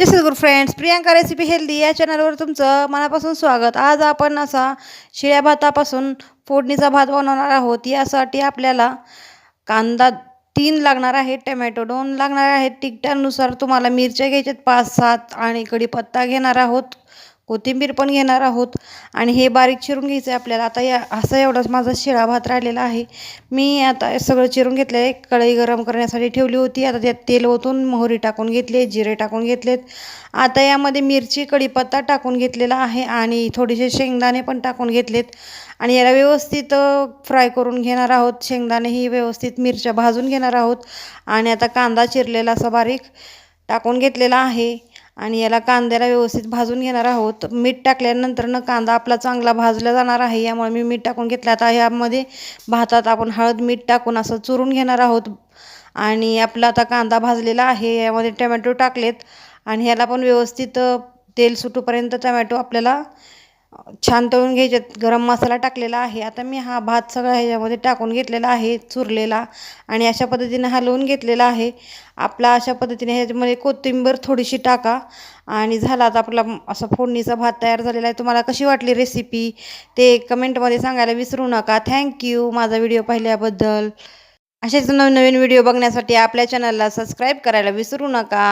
जय सद्गुरू friends Priyanka recipe healthy या चॅनलवर तुमचं मनापासून स्वागत. आज आपण असा शिळ्या भातापासून फोडणीचा भात बनवणार आहोत. यासाठी आपल्याला कांदा तीन लागणार आहे टमॅटो दोन लागणार आहेत. तिखटानुसार तुम्हाला मिरच्या घ्यायच्यात पाच सात आणि कढीपत्ता घेणार आहोत. कोथिंबीर पण घेणार आहोत. आणि हे बारीक चिरून घ्यायचं आहे आपल्याला. आता या असं एवढंच माझा शिळा भात राहिलेला आहे. मी आता सगळं चिरून घेतलं आहे कढई गरम करण्यासाठी ठेवली होती. आता त्यात तेल ओतून मोहरी टाकून घेतली जिरे टाकून घेतलेत. आता यामध्ये मिरची कढीपत्ता टाकून घेतलेला आहे आणि थोडेसे शेंगदाणे पण टाकून घेतलेत. आणि याला व्यवस्थित फ्राय करून घेणार आहोत. शेंगदाणेही व्यवस्थित मिरच्या भाजून घेणार आहोत. आणि आता कांदा चिरलेला असा बारीक टाकून घेतलेला आहे. आणि याला कांद्याला व्यवस्थित भाजून घेणार आहोत. मीठ टाकल्यानंतरनं कांदा आपला चांगला भाजला जाणार आहे. यामुळे मी मीठ टाकून घेतला. आता यामध्ये भातात आपण हळद मीठ टाकून असं चुरून घेणार आहोत. आणि आपला आता कांदा भाजलेला आहे. यामध्ये टमॅटो टाकलेत. आणि ह्याला पण व्यवस्थित तेल सुटूपर्यंत टमॅटो आपल्याला छान तळून घ्यायच्यात गरम मसाला टाकलेला आहे. आता मी हा भात सगळा ह्याच्यामध्ये टाकून घेतलेला आहे चुरलेला. आणि अशा पद्धतीने हलवून घेतलेला आहे. आपला अशा पद्धतीने ह्याच्यामध्ये कोथिंबीर थोडीशी टाका. आणि झाला आता आपला असा फोडणीचा भात तयार झालेला आहे. तुम्हाला कशी वाटली रेसिपी ते कमेंटमध्ये सांगायला विसरू नका. थँक्यू माझा व्हिडिओ पाहिल्याबद्दल. असेच नवनवीन व्हिडिओ बघण्यासाठी आपल्या चॅनलला सबस्क्राईब करायला विसरू नका.